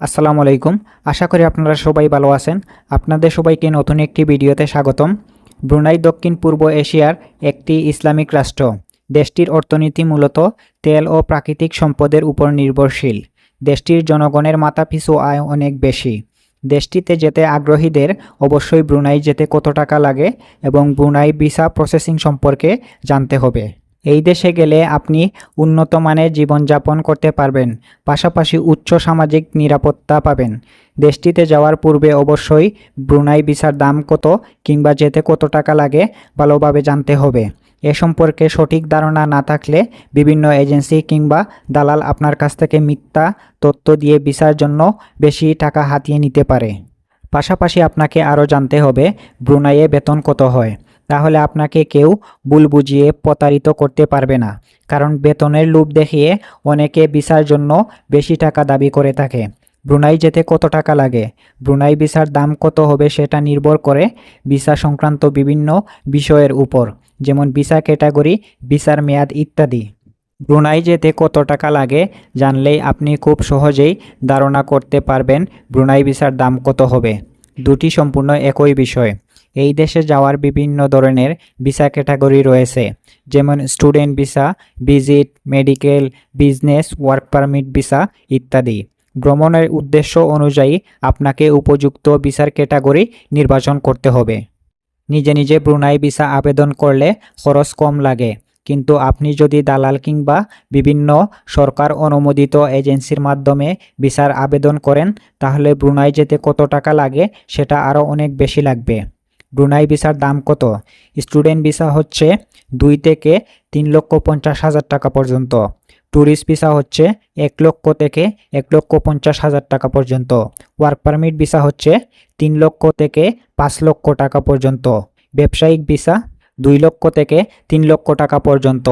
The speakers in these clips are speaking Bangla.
আসসালামু আলাইকুম। আশা করি আপনারা সবাই ভালো আছেন। আপনাদের সবাইকে নতুন একটি ভিডিওতে স্বাগতম। ব্রুনাই দক্ষিণ পূর্ব এশিয়ার একটি ইসলামিক রাষ্ট্র। দেশটির অর্থনীতি মূলত তেল ও প্রাকৃতিক সম্পদের উপর নির্ভরশীল। দেশটির জনগণের মাথাপিছু আয় অনেক বেশি। দেশটিতে যেতে আগ্রহীদের অবশ্যই ব্রুনাই যেতে কত টাকা লাগে এবং ব্রুনাই ভিসা প্রসেসিং সম্পর্কে জানতে হবে। এই দেশে গেলে আপনি উন্নত মানের জীবনযাপন করতে পারবেন, পাশাপাশি উচ্চ সামাজিক নিরাপত্তা পাবেন। দেশটিতে যাওয়ার পূর্বে অবশ্যই ব্রুনাই ভিসার দাম কত কিংবা যেতে কত টাকা লাগে ভালোভাবে জানতে হবে। এ সম্পর্কে সঠিক ধারণা না থাকলে বিভিন্ন এজেন্সি কিংবা দালাল আপনার কাছ থেকে মিথ্যা তথ্য দিয়ে ভিসার জন্য বেশি টাকা হাতিয়ে নিতে পারে। পাশাপাশি আপনাকে আরও জানতে হবে, ব্রুনাইয়ে বেতন কত হয়। তাহলে আপনাকে কেউ ভুল বুঝিয়ে প্রতারিত করতে পারবে না। কারণ বেতনের লোভ দেখিয়ে অনেকে ভিসার জন্য বেশি টাকা দাবি করে থাকে। ব্রুনাই যেতে কত টাকা লাগে? ব্রুনাই ভিসার দাম কত হবে সেটা নির্ভর করে ভিসা সংক্রান্ত বিভিন্ন বিষয়ের উপর, যেমন ভিসা ক্যাটাগরি, ভিসার মেয়াদ ইত্যাদি। ব্রুনাই যেতে কত টাকা লাগে জানলেই আপনি খুব সহজেই ধারণা করতে পারবেন ব্রুনাই ভিসার দাম কত হবে। দুটি সম্পূর্ণ একই বিষয়। এই দেশে যাওয়ার বিভিন্ন ধরনের ভিসা ক্যাটাগরি রয়েছে, যেমন student visa, visit, medical, business, work permit visa ইত্যাদি। ভ্রমণের উদ্দেশ্য অনুযায়ী আপনাকে উপযুক্ত ভিসার ক্যাটাগরি নির্বাচন করতে হবে। নিজে নিজে ব্রুনাই ভিসা আবেদন করলে খরচ কম লাগে, কিন্তু আপনি যদি দালাল কিংবা বিভিন্ন সরকার অনুমোদিত এজেন্সির মাধ্যমে ভিসার আবেদন করেন, তাহলে ব্রুনাই যেতে কত টাকা লাগে সেটা আরও অনেক বেশি লাগবে। ব্রুনাই ভিসার দাম কত? স্টুডেন্ট ভিসা হচ্ছে দুই থেকে তিন লক্ষ পঞ্চাশ হাজার টাকা পর্যন্ত। ট্যুরিস্ট ভিসা হচ্ছে এক লক্ষ থেকে এক লক্ষ পঞ্চাশ হাজার টাকা পর্যন্ত। ওয়ার্ক পারমিট ভিসা হচ্ছে তিন লক্ষ থেকে পাঁচ লক্ষ টাকা পর্যন্ত। ব্যবসায়িক ভিসা দুই লক্ষ থেকে তিন লক্ষ টাকা পর্যন্ত।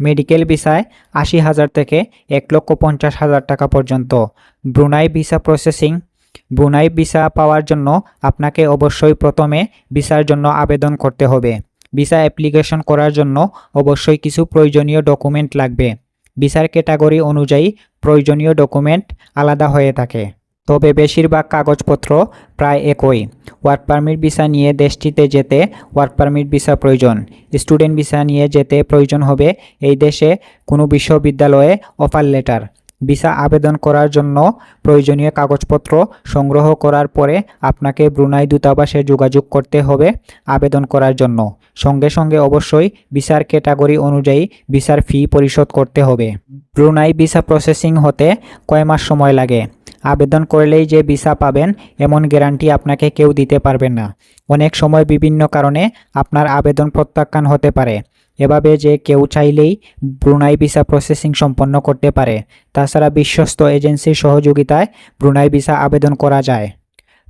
মেডিকেল ভিসায় আশি হাজার থেকে এক লক্ষ পঞ্চাশ হাজার টাকা পর্যন্ত। Brunei visa processing Brunei visa পাওয়ার জন্য আপনাকে অবশ্যই প্রথমে ভিসার জন্য আবেদন করতে হবে। ভিসা অ্যাপ্লিকেশন করার জন্য অবশ্যই কিছু প্রয়োজনীয় ডকুমেন্ট লাগবে। ভিসার ক্যাটাগরি অনুযায়ী প্রয়োজনীয় ডকুমেন্ট আলাদা হয়ে থাকে। তবে বেশিরভাগ কাগজপত্র প্রায় একই। ওয়ার্ক পারমিট ভিসা নিয়ে দেশটিতে যেতে ওয়ার্ক পারমিট ভিসা প্রয়োজন। স্টুডেন্ট ভিসা নিয়ে যেতে প্রয়োজন হবে। এই দেশে কোনো বিশ্ববিদ্যালয়ে অফার লেটার। ভিসা আবেদন করার জন্য প্রয়োজনীয় কাগজপত্র সংগ্রহ করার পরে আপনাকে ব্রুনাই দূতাবাসে যোগাযোগ করতে হবে আবেদন করার জন্য। সঙ্গে সঙ্গে অবশ্যই ভিসার ক্যাটাগরি অনুযায়ী ভিসার ফি পরিশোধ করতে হবে। ব্রুনাই ভিসা প্রসেসিং হতে কয় মাস সময় লাগে? আবেদন করলেই যে ভিসা পাবেন এমন গ্যারান্টি আপনাকে কেউ দিতে পারবেন না। অনেক সময় বিভিন্ন কারণে আপনার আবেদন প্রত্যাখ্যান হতে পারে। এভাবে যে কেউ চাইলেই ব্রুনাই ভিসা প্রসেসিং সম্পন্ন করতে পারে। তাছাড়া বিশ্বস্ত এজেন্সির সহযোগিতায় ব্রুনাই ভিসা আবেদন করা যায়।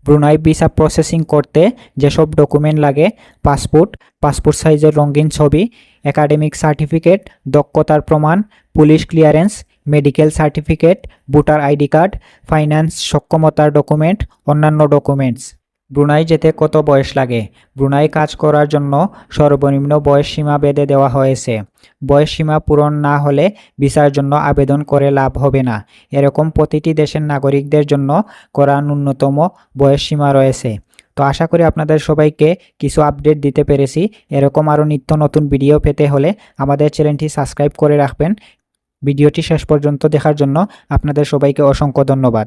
ব্রুনাই ভিসা প্রসেসিং করতে যেসব ডকুমেন্ট লাগে, পাসপোর্ট পাসপোর্ট সাইজের রঙিন ছবি, একাডেমিক সার্টিফিকেট, দক্ষতার প্রমাণ, police clearance, medical certificate, voter ID card, finance সক্ষমতার ডকুমেন্ট, অন্যান্য ডকুমেন্টস। ব্রুনাই যেতে কত বয়স লাগে? ব্রুনাই কাজ করার জন্য সর্বনিম্ন বয়স সীমা বেঁধে দেওয়া হয়েছে। বয়স সীমা পূরণ না হলে ভিসার জন্য আবেদন করে লাভ হবে না। এরকম প্রতিটি দেশের নাগরিকদের জন্য করা ন্যূনতম বয়স সীমা রয়েছে। তো আশা করি আপনাদের সবাইকে কিছু আপডেট দিতে পেরেছি। এরকম আরও নিত্য নতুন ভিডিও পেতে হলে আমাদের চ্যানেলটি সাবস্ক্রাইব করে রাখবেন। ভিডিওটি শেষ পর্যন্ত দেখার জন্য আপনাদের সবাইকে অসংখ্য ধন্যবাদ।